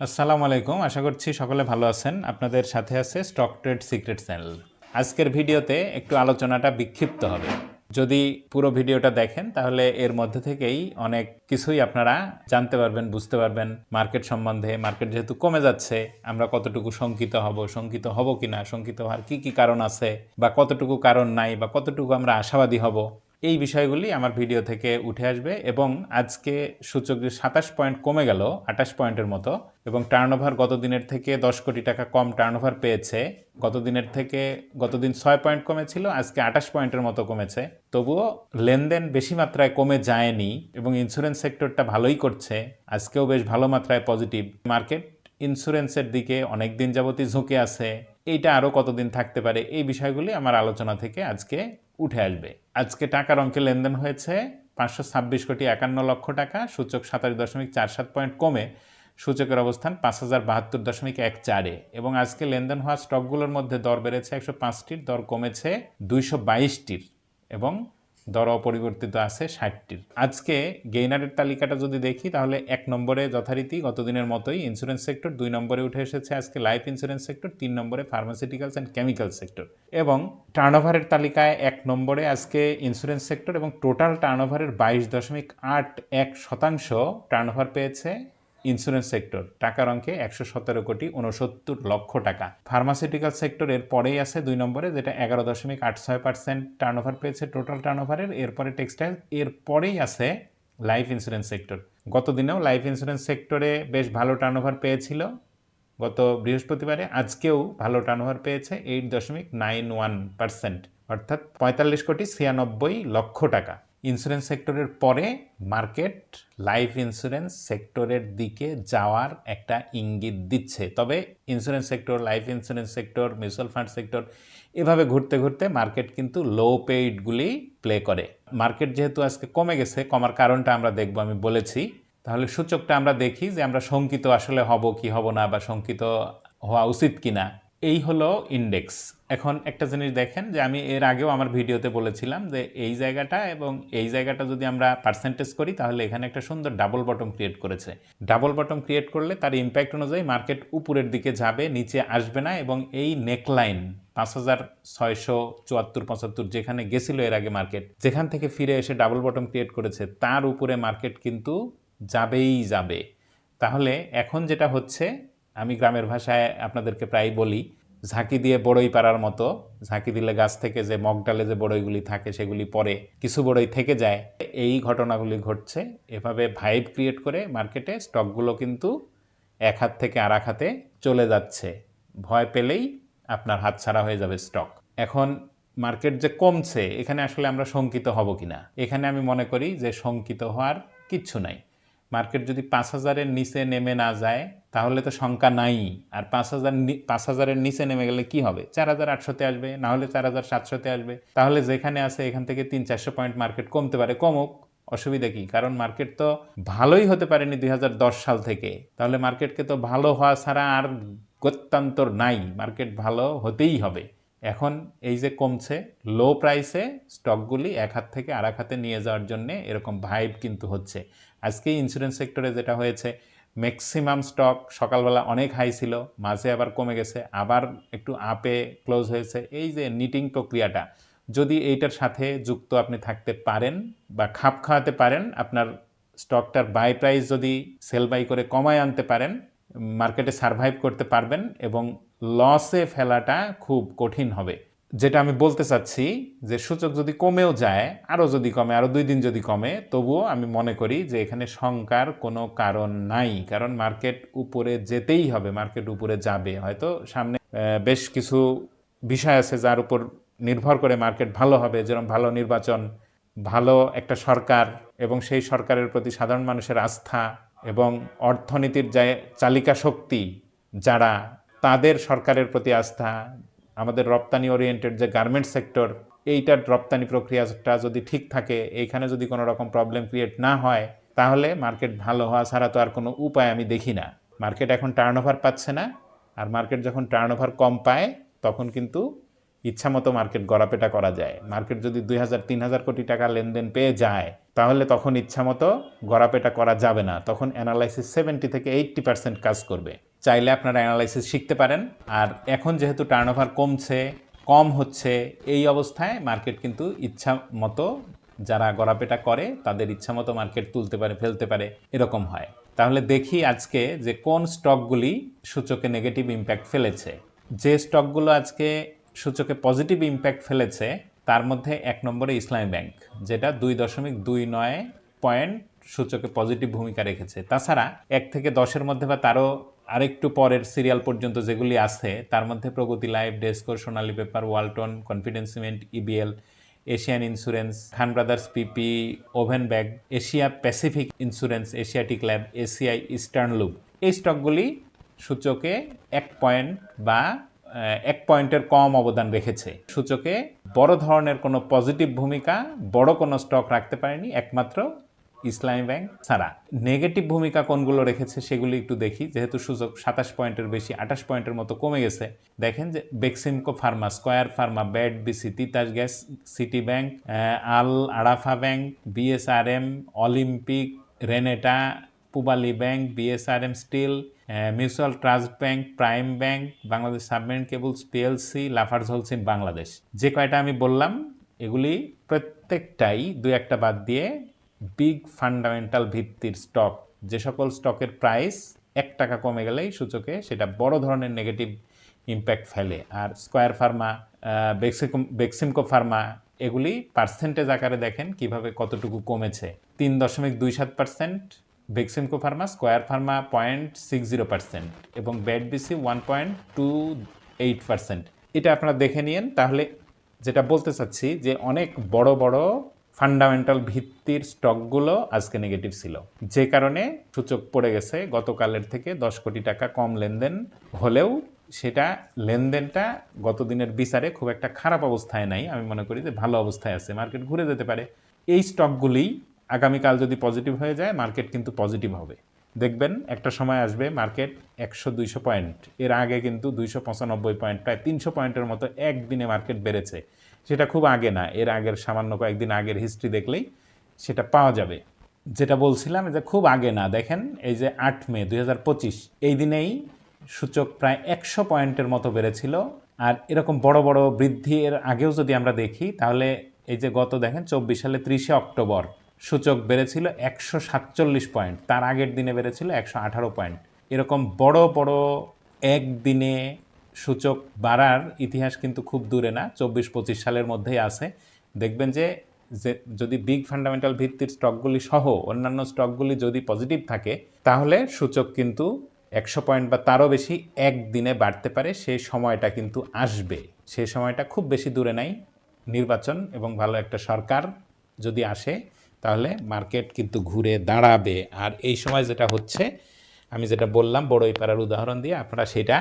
আসসালামু আলাইকুম। আশা করছি সকলে ভালো আছেন। আপনাদের সাথে আছে স্টক ট্রেড সিক্রেট চ্যানেল আজকের ভিডিওতে একটু আলোচনাটা বিক্ষিপ্ত হবে। যদি পুরো ভিডিওটা দেখেন, তাহলে এর মধ্যে থেকেই অনেক কিছুই আপনারা জানতে পারবেন, বুঝতে পারবেন। মার্কেট সম্বন্ধে, মার্কেট যেহেতু কমে যাচ্ছে, আমরা কতটুকু শঙ্কিত হব শঙ্কিত হব কিনা, শঙ্কিত হওয়ার কি কি কারণ আছে, বা কতটুকু কারণ নাই, বা কতটুকু আমরা আশাবাদী হব এই বিষয়গুলি আমার ভিডিও থেকে উঠে আসবে এবং আজকে সূচক যে সাতাশ পয়েন্ট কমে গেল, আঠাশ পয়েন্টের মতো এবং টার্নওভার গত দিনের থেকে দশ কোটি টাকা কম টার্নওভার পেয়েছে। গত দিনের থেকে গতদিন ছয় পয়েন্ট কমেছিল, আজকে আঠাশ পয়েন্টের মতো কমেছে। তবুও লেনদেন বেশি মাত্রায় কমে যায়নি এবং ইন্স্যুরেন্স সেক্টরটা ভালোই করছে। আজকেও বেশ ভালো মাত্রায় পজিটিভ মার্কেট ইন্স্যুরেন্সের দিকে অনেক দিন যাবতই ঝুঁকে আছে। এইটা আরও কতদিন থাকতে পারে এই বিষয়গুলি আমার আলোচনা থেকে আজকে উঠে আসবে। আজকে টাকার অঙ্কে লেনদেন হয়েছে পাঁচশো ছাব্বিশ কোটি একান্ন লক্ষ টাকা, সূচক সাতাশ দশমিক চার সাত পয়েন্ট কমে সূচকের অবস্থান পাঁচ হাজার বাহাত্তর দশমিক এক চারে এবং আজকে লেনদেন হওয়া স্টকগুলোর মধ্যে দর বেড়েছে একশো পাঁচটির, দর কমেছে দুইশো বাইশটির। এবং দর অপরিবর্তিত আছে ষাটটির। আজকে গেইনারের তালিকাটা যদি দেখি, তাহলে এক নম্বরে যথারীতি গতদিনের মতোই ইন্স্যুরেন্স সেক্টর দুই নম্বরে উঠে এসেছে আজকে লাইফ ইন্স্যুরেন্স সেক্টর তিন নম্বরে ফার্মাসিউটিক্যালস অ্যান্ড কেমিক্যাল সেক্টর এবং টার্নওভারের তালিকায় এক নম্বরে আজকে ইন্স্যুরেন্স সেক্টর এবং টোটাল টার্নওভারের বাইশ দশমিক আট এক শতাংশ টার্নওভার পেয়েছে ইন্স্যুরেন্স সেক্টর। টাকার অঙ্কে একশো সতেরো কোটি উনসত্তর লক্ষ টাকা। ফার্মাসিউটিক্যাল সেক্টর এর পরেই আছে দুই নম্বরে, যেটা এগারো দশমিক আট ছয় পার্সেন্ট টার্ন ওভার পেয়েছে টোটাল টার্ন ওভারের এরপরে টেক্সটাইল এর পরেই আছে লাইফ ইন্স্যুরেন্স সেক্টর গত দিনেও লাইফ ইন্স্যুরেন্স সেক্টরে বেশ ভালো টার্ন ওভার পেয়েছিল। গত বৃহস্পতিবারে আজকেও ভালো টার্নওভার পেয়েছে এইট দশমিক নাইন ওয়ান পার্সেন্ট অর্থাৎ পঁয়তাল্লিশ কোটি ছিয়ানব্বই লক্ষ টাকা। ইন্স্যুরেন্স সেক্টরের পরে মার্কেট লাইফ ইন্স্যুরেন্স সেক্টরের দিকে যাওয়ার একটা ইঙ্গিত দিচ্ছে। তবে insurance sector life insurance sector mutual fund sector এভাবে ঘুরতে ঘুরতে মার্কেট কিন্তু লো পেইডগুলি প্লে করে। মার্কেট যেহেতু আজকে কমে গেছে, কমার কারণটা আমরা দেখব, আমি বলেছি। তাহলে সূচকটা আমরা দেখি যে আমরা শঙ্কিত আসলে হব কি হব না বা শঙ্কিত হওয়া উচিত কিনা। এই হলো ইন্ডেক্স এখন একটা জিনিস দেখেন যে আমি এর আগেও আমার ভিডিওতে বলেছিলাম যে এই জায়গাটা এবং এই জায়গাটা যদি আমরা পার্সেন্টেজ করি, তাহলে এখানে একটা সুন্দর ডাবল বটম ক্রিয়েট করেছে। ডাবল বটম ক্রিয়েট করলে তার ইম্প্যাক্ট অনুযায়ী মার্কেট উপরের দিকে যাবে, নিচে আসবে না এবং এই নেকলাইন পাঁচ হাজার ছয়শো চুয়াত্তর পঁচাত্তর যেখানে গেছিল এর আগে মার্কেট যেখান থেকে ফিরে এসে ডাবল বটম ক্রিয়েট করেছে, তার উপরে মার্কেট কিন্তু যাবেই যাবে। তাহলে এখন যেটা হচ্ছে আমি গ্রামের ভাষায় আপনাদেরকে প্রায় বলি, ঝাঁকি দিয়ে বড়ই পাড়ার মতো, ঝাঁকি দিলে গাছ থেকে যে মগডালে যে বড়ইগুলি থাকে সেগুলি পরে কিছু বড়ই থেকে যায়। এই ঘটনাগুলি ঘটছে, এভাবে ভাইব ক্রিয়েট করে মার্কেটে স্টকগুলো কিন্তু এক হাত থেকে আর এক হাতে চলে যাচ্ছে। ভয় পেলেই আপনার হাতছাড়া হয়ে যাবে স্টক এখন মার্কেট যে কমছে, এখানে আসলে আমরা শঙ্কিত হব কিনা? এখানে আমি মনে করি যে শঙ্কিত হওয়ার কিচ্ছু নাই। মার্কেট যদি পাঁচ হাজারের নিচে নেমে না যায়, তাহলে তো শঙ্কা নাই। আর পাঁচ হাজার পাঁচ হাজারের নিচে নেমে গেলে কি হবে? চার হাজার আটশোতে আসবে, না হলে চার হাজার সাতশোতে আসবে। তাহলে যেখানে আছে, এখান থেকে তিন, চারশো পয়েন্ট মার্কেট কমতে পারে। কমুক, অসুবিধা কি? কারণ মার্কেট তো ভালোই হতে পারেনি দুই হাজার দশ সাল থেকে। তাহলে মার্কেটকে তো ভালো হওয়া ছাড়া আর গত্যান্তর নাই। মার্কেট ভালো হতেই হবে। এখন এই যে কমছে, লো প্রাইসে স্টকগুলি এক হাত থেকে আর এক হাতে নিয়ে যাওয়ার জন্য এরকম ভাইব কিন্তু হচ্ছে। আজকে ইন্স্যুরেন্স সেক্টরে যেটা হয়েছে ম্যাক্সিমাম স্টক সকালবেলা অনেক হাই ছিল, মাঝে আবার কমে গেছে, আবার একটু আপে ক্লোজ হয়েছে। এই যে নিটিং প্রক্রিয়াটা, যদি এইটার সাথে যুক্ত আপনি থাকতে পারেন বা খাপ খাওয়াতে পারেন, আপনার স্টকটার বাই প্রাইস যদি সেল বাই করে কমায় আনতে পারেন মার্কেটে সার্ভাইভ করতে পারবেন এবং লসে ফেলাটা খুব কঠিন হবে। যেটা আমি বলতে চাচ্ছি যে সূচক যদি কমেও যায় আরও যদি কমে আরও দুই দিন যদি কমে, তবুও আমি মনে করি যে এখানে শঙ্কার কোনো কারণ নাই। কারণ মার্কেট উপরে যেতেই হবে, মার্কেট উপরে যাবে। হয়তো সামনে বেশ কিছু বিষয় আছে যার উপর নির্ভর করে মার্কেট ভালো হবে, যেরকম ভালো নির্বাচন, ভালো একটা সরকার এবং সেই সরকারের প্রতি সাধারণ মানুষের আস্থা এবং অর্থনীতির যে চালিকা শক্তি, যারা তাদের সরকারের প্রতি আস্থা আমাদের রপ্তানি ওরিয়েন্টেড যে গার্মেন্টস সেক্টর এইটার রপ্তানি প্রক্রিয়াটা যদি ঠিক থাকে, এইখানে যদি কোনো রকম প্রবলেম ক্রিয়েট না হয়, তাহলে মার্কেট ভালো হওয়া ছাড়া তো আর কোনো উপায় আমি দেখি না। মার্কেট এখন টার্নওভার পাচ্ছে না, আর মার্কেট যখন টার্নওভার কম পায়, তখন কিন্তু ইচ্ছামতো মার্কেট গড়াপেটা করা যায়। মার্কেট যদি দুই হাজার, তিন হাজার কোটি টাকা লেনদেন পেয়ে যায়, তাহলে তখন ইচ্ছামতো গড়াপেটা করা যাবে না। তখন অ্যানালাইসিস সেভেন্টি থেকে এইট্টি পার্সেন্ট কাজ করবে। চাইলে আপনারা অ্যানালাইসিস শিখতে পারেন। আর এখন যেহেতু টার্নওভার কমছে, কম হচ্ছে, এই অবস্থায় মার্কেট কিন্তু ইচ্ছা মতো যারা গড়াপেটা করে, তাদের ইচ্ছা মতো মার্কেট তুলতে পারে, ফেলতে পারে, এরকম হয়। তাহলে দেখি আজকে যে কোন স্টকগুলি সূচকে নেগেটিভ ইম্প্যাক্ট ফেলেছে। যে স্টকগুলো আজকে সূচকে পজিটিভ ইম্প্যাক্ট ফেলেছে, তার মধ্যে এক নম্বরে ইসলামী ব্যাংক, যেটা দুই দশমিক দুই নয় পয়েন্ট সূচকে পজিটিভ ভূমিকা রেখেছে। তাছাড়া এক থেকে দশের মধ্যে বা তারও আরেকটু পরের সিরিয়াল পর্যন্ত যেগুলি আছে, তার মধ্যে Pragati life ডেস্কোর Sonali paper, Walton, confidence cement EBL Asian insurance, Khan brothers, PP, woven bag, Asia Pacific insurance, Asiatic lab, ACI, eastern lube এই স্টকগুলি সূচকে এক পয়েন্ট বা এক পয়েন্টের কম অবদান রেখেছে। সূচকে বড় ধরনের কোনো পজিটিভ ভূমিকা, বড় কোনো স্টক রাখতে পারেনি, একমাত্র ইসলামী ব্যাংক ছাড়া। নেগেটিভ ভূমিকা কোনগুলো রেখেছে সেগুলি একটু দেখি। যেহেতু সূচক সাতাশ পয়েন্টের বেশি, আঠাশ পয়েন্টের মতো কমে গেছে। দেখেন যে Beximco pharma, square pharma, BAT BC Titas gas, city bank Al Arafah bank BSRM Olympic, Renata, Pubali bank BSRM steel mutual trust bank, prime bank, Bangladesh submarine cables PLC Lafarge Holcim Bangladesh. যে কয়টা আমি বললাম, এগুলি প্রত্যেকটাই দু একটা বাদ দিয়ে বিগ ফান্ডামেন্টাল ভিত্তির স্টক, যে সকল স্টকের প্রাইস এক টাকা কমে গেলেই সূচকে, সেটা বড় ধরনের নেগেটিভ ইম্প্যাক্ট ফেলে। আর স্কয়ার ফার্মা বেক্সিমকো ফার্মা, এগুলি পার্সেন্টেজ আকারে দেখেন কীভাবে কতটুকু কমেছে। তিন দশমিক দুই সাত percent, Beximco pharma, square pharma point six zero percent এবং BC one point two eight percent. এটা আপনারা দেখে নিন তাহলে যেটা বলতে চাচ্ছি যে অনেক বড় বড় ফান্ডামেন্টাল ভিত্তির স্টকগুলো আজকে নেগেটিভ ছিল। যে কারণে সূচক পড়ে গেছে, গতকালের থেকে দশ কোটি টাকা কম লেনদেন হলেও সেটা লেনদেনটা গত দিনের বিচারে খুব একটা খারাপ অবস্থায় নাই। আমি মনে করি যে ভালো অবস্থায় আছে, মার্কেট ঘুরে যেতে পারে। এই স্টকগুলি আগামীকাল যদি পজিটিভ হয়ে যায়, মার্কেট কিন্তু পজিটিভ হবে। দেখবেন একটা সময় আসবে মার্কেট একশো দুইশো পয়েন্ট, এর আগে কিন্তু দুইশো পঁচানব্বই পয়েন্ট, প্রায় তিনশো পয়েন্টের মতো একদিনে মার্কেট বেড়েছে। সেটা খুব আগে না, এর আগের সামান্য কয়েকদিন আগের হিস্ট্রি দেখলেই সেটা পাওয়া যাবে। যেটা বলছিলাম যে খুব আগে না, দেখেন এই যে আট মে দু হাজার পঁচিশ, এই দিনেই সূচক প্রায় একশো পয়েন্টের মতো বেড়েছিল। আর এরকম বড় বড় বৃদ্ধি এর আগেও যদি আমরা দেখি, তাহলে এই যে গত দেখেন চব্বিশ সালে ত্রিশে অক্টোবর সূচক বেড়েছিল একশো সাতচল্লিশ পয়েন্ট, তার আগের দিনে বেড়েছিল একশো আঠারো পয়েন্ট। এরকম বড় বড় একদিনে সূচক বাড়ার ইতিহাস কিন্তু খুব দূরে না চব্বিশ পঁচিশ সালের মধ্যেই আছে। দেখবেন যে যে যদি বিগ ফান্ডামেন্টাল ভিত্তির স্টকগুলি সহ অন্যান্য স্টকগুলি যদি পজিটিভ থাকে, তাহলে সূচক কিন্তু একশো পয়েন্ট বা তারও বেশি একদিনে বাড়তে পারে। সেই সময়টা কিন্তু আসবে। সেই সময়টা খুব বেশি দূরে নাই। নির্বাচন এবং ভালো একটা সরকার যদি আসে, তাহলে মার্কেট কিন্তু ঘুরে দাঁড়াবে। আর এই সময় যেটা হচ্ছে, আমি যেটা বললাম, বড়ই পাড়ার উদাহরণ দিয়ে, আপনারা সেটা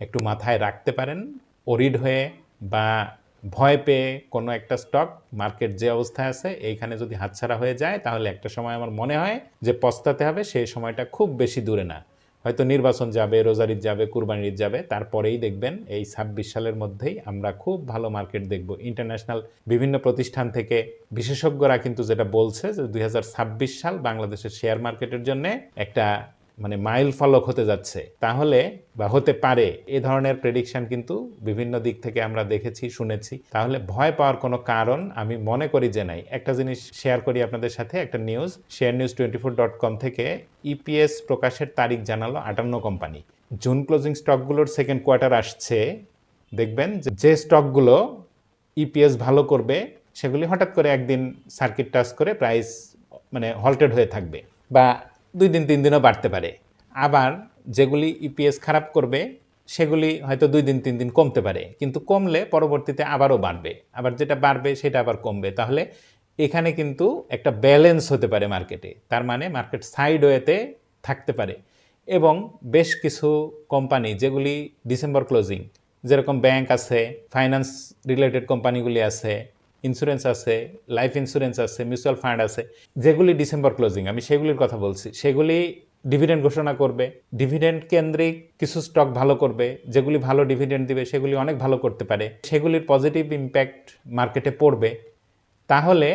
একটু মাথায় রাখতে পারেন ওরিড হয়ে বা ভয় পেয়ে কোনো একটা স্টক মার্কেট যে অবস্থায় আছে, এইখানে যদি হাতছাড়া হয়ে যায়, তাহলে একটা সময় আমার মনে হয় যে পস্তাতে হবে সেই সময়টা খুব বেশি দূরে না। হয়তো নির্বাচন যাবে রোজারিদ যাবে, কুরবানির যাবে, তারপরেই দেখবেন এই ছাব্বিশ সালের মধ্যেই আমরা খুব ভালো মার্কেট দেখব। ইন্টারন্যাশনাল বিভিন্ন প্রতিষ্ঠান থেকে বিশেষজ্ঞরা কিন্তু যেটা বলছে যে দুই হাজার ছাব্বিশ সাল বাংলাদেশের শেয়ার মার্কেটের জন্য একটা মানে মাইল ফলক হতে যাচ্ছে, তাহলে বা হতে পারে এ ধরনের প্রেডিকশন কিন্তু বিভিন্ন দিক থেকে আমরা দেখেছি, শুনেছি। তাহলে ভয় পাওয়ার কোনো কারণ আমি মনে করি যে নাই। একটা জিনিস শেয়ার করি আপনাদের সাথে, একটা news share news twenty four dot com থেকে ইপিএস প্রকাশের তারিখ জানালো আটান্ন কোম্পানি জুন ক্লোজিং স্টকগুলোর সেকেন্ড কোয়ার্টার আসছে, দেখবেন যে- যে স্টকগুলো ইপিএস ভালো করবে, সেগুলি হঠাৎ করে একদিন সার্কিট টাচ করে প্রাইস মানে হল্টেড হয়ে থাকবে। বা দুই দিন, তিন দিনও বাড়তে পারে। আবার যেগুলি ইপিএস খারাপ করবে, সেগুলি হয়তো দুই দিন, তিন দিন কমতে পারে। কিন্তু কমলে পরবর্তীতে আবারও বাড়বে। আবার যেটা বাড়বে, সেটা আবার কমবে। তাহলে এখানে কিন্তু একটা ব্যালেন্স হতে পারে মার্কেটে। তার মানে মার্কেট সাইড ওয়েতে থাকতে পারে। এবং বেশ কিছু কোম্পানি, যেগুলি ডিসেম্বর ক্লোজিং, যেরকম ব্যাংক আছে, ফাইন্যান্স রিলেটেড কোম্পানিগুলি আছে ইন্স্যুরেন্স আছে লাইফ ইন্স্যুরেন্স আছে মিউচুয়াল ফান্ড আছে, যেগুলি ডিসেম্বর ক্লোজিং আমি সেগুলির কথা বলছি। সেগুলি ডিভিডেন্ড ঘোষণা করবে ডিভিডেন্ড কেন্দ্রিক কিছু স্টক ভালো করবে, যেগুলি ভালো ডিভিডেন্ড দিবে, সেগুলি অনেক ভালো করতে পারে। সেগুলির পজিটিভ ইম্প্যাক্ট মার্কেটে পড়বে। তাহলে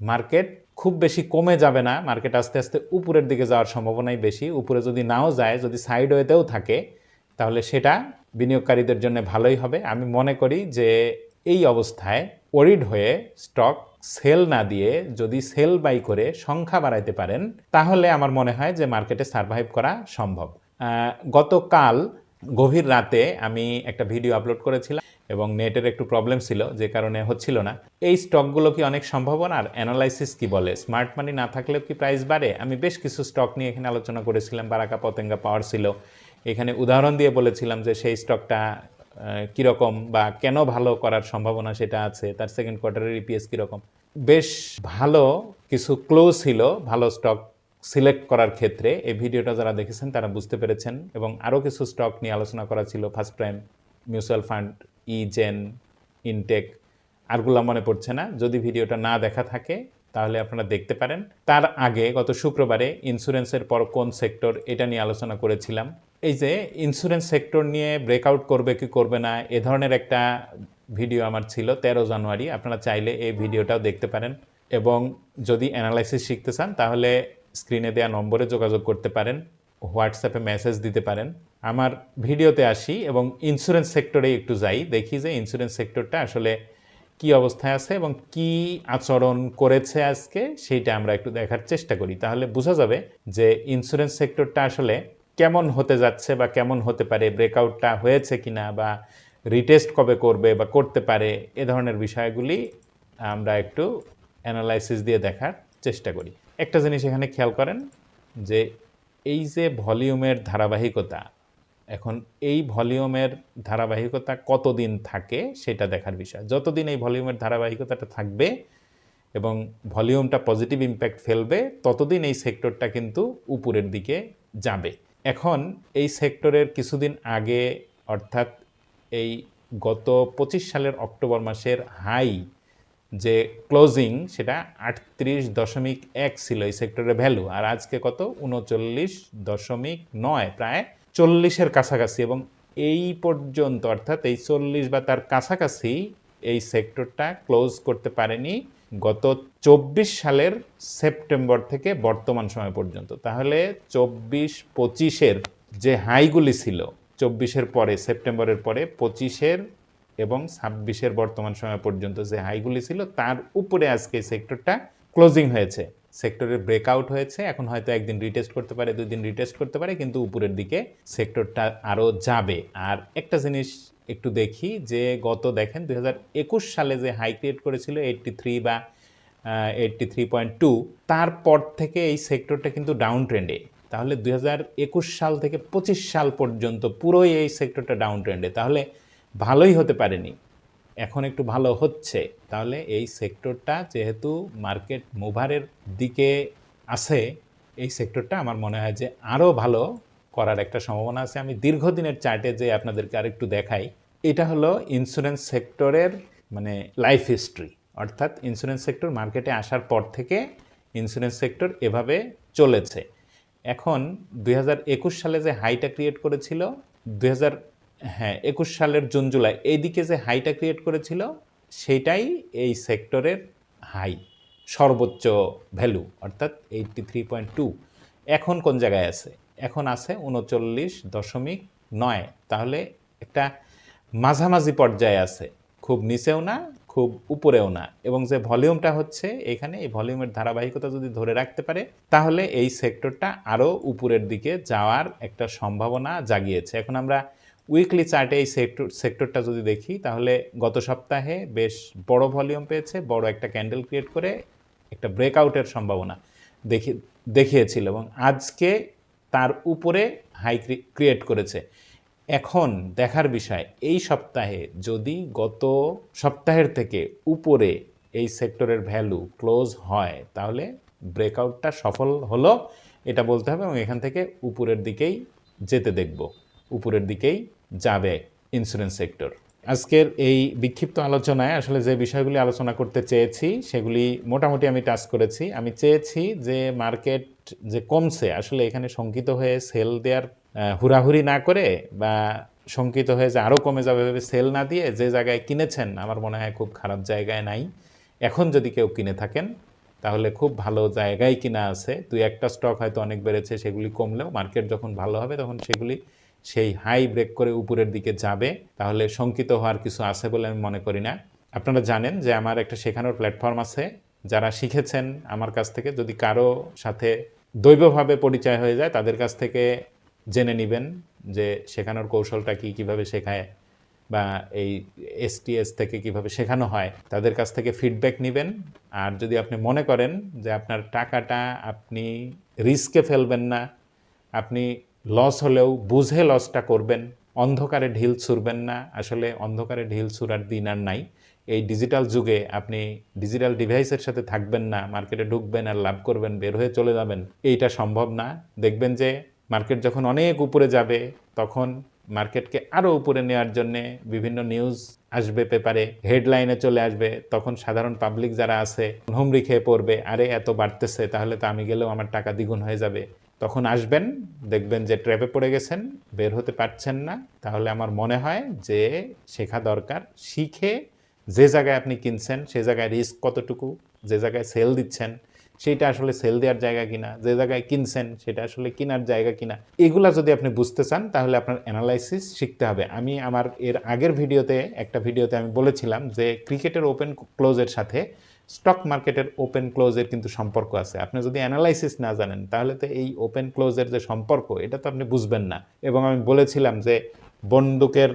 মার্কেট খুব বেশি কমে যাবে না মার্কেট আস্তে আস্তে উপরের দিকে যাওয়ার সম্ভাবনাই বেশি। উপরে যদি নাও যায়, যদি সাইড ওয়েতেও থাকে, তাহলে সেটা বিনিয়োগকারীদের জন্য ভালোই হবে। আমি মনে করি যে এই অবস্থায় ওরিড হয়ে স্টক সেল না দিয়ে যদি সেল বাই করে সংখ্যা বাড়াইতে পারেন, তাহলে আমার মনে হয় যে মার্কেটে সার্ভাইভ করা সম্ভব। গতকাল গভীর রাতে আমি একটা ভিডিও আপলোড করেছিলাম এবং নেটের একটু প্রবলেম ছিল, যে কারণে হচ্ছিল না। এই স্টকগুলো কি অনেক সম্ভাবনা আর অ্যানালাইসিস কি বলে? স্মার্ট মানি না থাকলেও কি প্রাইস বাড়ে? আমি বেশ কিছু স্টক নিয়ে এখানে আলোচনা করেছিলাম, বারাকা পতেঙ্গা পাওয়ার ছিল। এখানে উদাহরণ দিয়ে বলেছিলাম যে সেই স্টকটা কীরকম বা কেন ভালো করার সম্ভাবনা সেটা আছে? তার সেকেন্ড কোয়ার্টারের ইপিএস কীরকম? বেশ ভালো কিছু ক্লো ছিল, ভালো স্টক সিলেক্ট করার ক্ষেত্রে। এই ভিডিওটা যারা দেখেছেন তারা বুঝতে পেরেছেন এবং আরও কিছু স্টক নিয়ে আলোচনা করা ছিল। First prime mutual fund E Gen Intech আরগুলা মনে পড়ছে না। যদি ভিডিওটা না দেখা থাকে, তাহলে আপনারা দেখতে পারেন। তার আগে গত শুক্রবারে ইন্স্যুরেন্সের পর কোন সেক্টর এটা নিয়ে আলোচনা করেছিলাম। এই যে ইন্স্যুরেন্স সেক্টর নিয়ে ব্রেকআউট করবে কি করবে না, এ ধরনের একটা ভিডিও আমার ছিল তেরো জানুয়ারি। আপনারা চাইলে এই ভিডিওটাও দেখতে পারেন। এবং যদি অ্যানালাইসিস শিখতে চান, তাহলে স্ক্রিনে দেওয়া নম্বরে যোগাযোগ করতে পারেন হোয়াটসঅ্যাপে মেসেজ দিতে পারেন। আমার ভিডিওতে আসি এবং ইন্স্যুরেন্স সেক্টরে একটু যাই, দেখি যে ইন্স্যুরেন্স সেক্টরটা আসলে কি অবস্থায় আছে এবং কি আচরণ করেছে আজকে, সেইটা আমরা একটু দেখার চেষ্টা করি। তাহলে বোঝা যাবে যে ইন্স্যুরেন্স সেক্টরটা আসলে কেমন হতে যাচ্ছে বা কেমন হতে পারে ব্রেকআউটটা হয়েছে কিনা বা রিটেস্ট কবে করবে বা করতে পারে, এ ধরনের বিষয়গুলি আমরা একটু অ্যানালাইসিস দিয়ে দেখার চেষ্টা করি। একটা জিনিস এখানে খেয়াল করেন যে এই যে ভলিউমের ধারাবাহিকতা, এখন এই ভলিউমের ধারাবাহিকতা কতদিন থাকে সেটা দেখার বিষয়। যতদিন এই ভলিউমের ধারাবাহিকতাটা থাকবে এবং ভলিউমটা পজিটিভ ইম্প্যাক্ট ফেলবে, ততদিন এই সেক্টরটা কিন্তু উপরের দিকে যাবে। এখন এই সেক্টরের কিছুদিন আগে, অর্থাৎ এই গত পঁচিশ সালের অক্টোবর মাসের হাই যে ক্লোজিং সেটা আটত্রিশ দশমিক এক ছিল এই সেক্টরের ভ্যালু আর আজকে কত? উনচল্লিশ দশমিক নয়, প্রায় চল্লিশের কাছাকাছি। এবং এই পর্যন্ত, অর্থাৎ এই চল্লিশ বা তার কাছাকাছি এই সেক্টরটা ক্লোজ করতে পারেনি গত চব্বিশ সালের সেপ্টেম্বর থেকে বর্তমান সময় পর্যন্ত। তাহলে চব্বিশ পঁচিশের যে হাইগুলি ছিল, চব্বিশের পরে, সেপ্টেম্বরের পরে, পঁচিশের এবং ছাব্বিশের বর্তমান সময় পর্যন্ত যে হাইগুলি ছিল, তার উপরে আজকে সেক্টরটা ক্লোজিং হয়েছে। সেক্টরের ব্রেকআউট হয়েছে, এখন হয়তো একদিন রিটেস্ট করতে পারে, দুই দিন রিটেস্ট করতে পারে, কিন্তু উপরের দিকে সেক্টরটা আরও যাবে। আর একটা জিনিস একটু দেখি, যে গত দেখেন, দুই হাজার একুশ সালে যে হাই ক্রিয়েট করেছিল এইটটি থ্রি বা এইটটি থ্রি পয়েন্ট টু তারপর থেকে এই সেক্টরটা কিন্তু ডাউন ট্রেন্ডে তাহলে দু হাজার একুশ সাল থেকে পঁচিশ সাল পর্যন্ত পুরোই এই সেক্টরটা ডাউন ট্রেন্ডে তাহলে ভালোই হতে পারেনি। এখন একটু ভালো হচ্ছে। তাহলে এই সেক্টরটা যেহেতু মার্কেট মুভারের দিকে আছে, এই সেক্টরটা আমার মনে হয় যে আরও ভালো করার একটা সম্ভাবনা আছে। আমি দীর্ঘদিনের চার্টে যে আপনাদেরকে আরেকটু দেখাই, এটা হলো ইন্স্যুরেন্স সেক্টরের মানে লাইফ হিস্ট্রি অর্থাৎ ইন্স্যুরেন্স সেক্টর মার্কেটে আসার পর থেকে ইন্স্যুরেন্স সেক্টর এভাবে চলেছে। এখন দু হাজার একুশ সালে যে হাইটা ক্রিয়েট করেছিল দু হাজার হ্যাঁ একুশ সালের জুন, জুলাই, এইদিকে যে হাইটা ক্রিয়েট করেছিল, সেটাই এই সেক্টরের হাই সর্বোচ্চ ভ্যালু অর্থাৎ এইটটি থ্রি পয়েন্ট টু এখন কোন জায়গায় আছে? এখন আছে উনচল্লিশ দশমিক নয়। তাহলে একটা মাঝামাঝি পর্যায়ে আছে। খুব নিচেও না খুব উপরেও না। এবং যে ভলিউমটা হচ্ছে এখানে, এই ভলিউমের ধারাবাহিকতা যদি ধরে রাখতে পারে, তাহলে এই সেক্টরটা আরও উপরের দিকে যাওয়ার একটা সম্ভাবনা জাগিয়েছে। এখন আমরা উইকলি চার্টে এই সেক্টর, সেক্টরটা যদি দেখি, তাহলে গত সপ্তাহে বেশ বড় ভলিউম পেয়েছে, বড় একটা ক্যান্ডেল ক্রিয়েট করে একটা ব্রেকআউটের সম্ভাবনা দেখি, দেখিয়েছিল এবং আজকে তার উপরে হাই ক্রিয়েট করেছে। এখন দেখার বিষয়, এই সপ্তাহে যদি গত সপ্তাহের থেকে উপরে এই সেক্টরের ভ্যালু ক্লোজ হয়, তাহলে ব্রেকআউটটা সফল হলো, এটা বলতে হবে এবং এখান থেকে উপরের দিকেই যেতে দেখব। উপরের দিকেই যাবে ইন্স্যুরেন্স সেক্টর আজকের এই বিক্ষিপ্ত আলোচনায় আসলে যে বিষয়গুলি আলোচনা করতে চেয়েছি, সেগুলি মোটামুটি আমি টাচ করেছি। আমি চেয়েছি যে মার্কেট যে কমছে, আসলে এখানে শঙ্কিত হয়ে সেল দেওয়ার হুড়াহুড়ি না করে বা শঙ্কিত হয়ে যে আরও কমে যাবে ভেবে সেল না দিয়ে যে জায়গায় কিনেছেন, আমার মনে হয় খুব খারাপ জায়গায় নাই। এখন যদি কেউ কিনে থাকেন, তাহলে খুব ভালো জায়গায় কিনা আছে। দুই একটা স্টক হয়তো অনেক বেড়েছে, সেগুলি কমলেও মার্কেট যখন ভালো হবে, তখন সেগুলি সেই হাই ব্রেক করে উপরের দিকে যাবে। তাহলে শঙ্কিত হওয়ার কিছু আছে বলে আমি মনে করি না। আপনারা জানেন যে আমার একটা শেখানোর প্ল্যাটফর্ম আছে। যারা শিখেছেন আমার কাছ থেকে, যদি কারও সাথে দৈবভাবে পরিচয় হয়ে যায়, তাদের কাছ থেকে জেনে নেবেন যে শেখানোর কৌশলটা কি, কীভাবে শেখায় বা এই এসটিএস থেকে কীভাবে শেখানো হয়, তাদের কাছ থেকে ফিডব্যাক নেবেন। আর যদি আপনি মনে করেন যে আপনার টাকাটা আপনি রিস্কে ফেলবেন না, আপনি লস হলেও বুঝে লসটা করবেন, অন্ধকারে ঢিল ছুড়বেন না। আসলে অন্ধকারে ঢিল ছুড়ার দিন আর নাই। এই ডিজিটাল যুগে আপনি ডিজিটাল ডিভাইসের সাথে থাকবেন না মার্কেটে ঢুকবেন আর লাভ করবেন, বের হয়ে চলে যাবেন। এইটা সম্ভব না। দেখবেন যে মার্কেট যখন অনেক উপরে যাবে, তখন মার্কেটকে আরও উপরে নেওয়ার জন্য বিভিন্ন নিউজ আসবে পেপারে, হেডলাইনে চলে আসবে, তখন সাধারণ পাবলিক যারা আছে, হুমড়ি খেয়ে পড়বে, আরে এত বাড়তেছে, তাহলে তো আমি গেলেও আমার টাকা দ্বিগুণ হয়ে যাবে। তখন আসবেন, দেখবেন যে ট্র্যাপে পড়ে গেছেন, বের হতে পারছেন না, তাহলে আমার মনে হয় যে শেখা দরকার, শিখে যে জায়গায় আপনি কিনছেন, সে জায়গায় রিস্ক কতটুকু, যে জায়গায় সেল দিচ্ছেন সেইটা আসলে সেল দেওয়ার জায়গা কিনা, যে জায়গায় কিনছেন সেটা আসলে কেনার জায়গা কিনা, এগুলা যদি আপনি বুঝতে চান, তাহলে আপনার অ্যানালাইসিস শিখতে হবে। আমি আমার এর আগের ভিডিওতে, একটা ভিডিওতে আমি বলেছিলাম যে ক্রিকেটের ওপেন ক্লোজের সাথে স্টক মার্কেটের ওপেন ক্লোজের কিন্তু সম্পর্ক আছে। আপনি যদি অ্যানালাইসিস না জানেন, তাহলে তো এই ওপেন ক্লোজের যে সম্পর্ক, এটা তো আপনি বুঝবেন না। এবং আমি বলেছিলাম যে বন্দুকের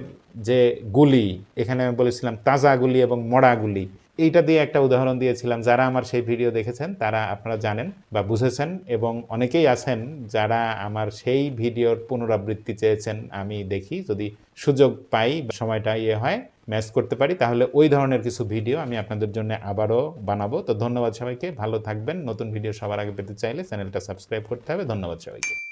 যে গুলি, এখানে আমি বলেছিলাম তাজা গুলি এবং মরা গুলি এইটা দিয়ে একটা উদাহরণ দিয়েছিলাম। যারা আমার সেই ভিডিও দেখেছেন, তারা আপনারা জানেন বা বুঝেছেন এবং অনেকেই আছেন যারা আমার সেই ভিডিওর পুনরাবৃত্তি চেয়েছেন আমি দেখি। যদি সুযোগ পাই বা সময়টা ইয়ে হয়, ম্যাচ করতে পারি, তাহলে ওই ধরনের কিছু ভিডিও আমি আপনাদের জন্য আবারও বানাবো। তো ধন্যবাদ সবাইকে। ভালো থাকবেন। নতুন ভিডিও সবার আগে পেতে চাইলে চ্যানেলটা সাবস্ক্রাইব করতে হবে। ধন্যবাদ সবাইকে।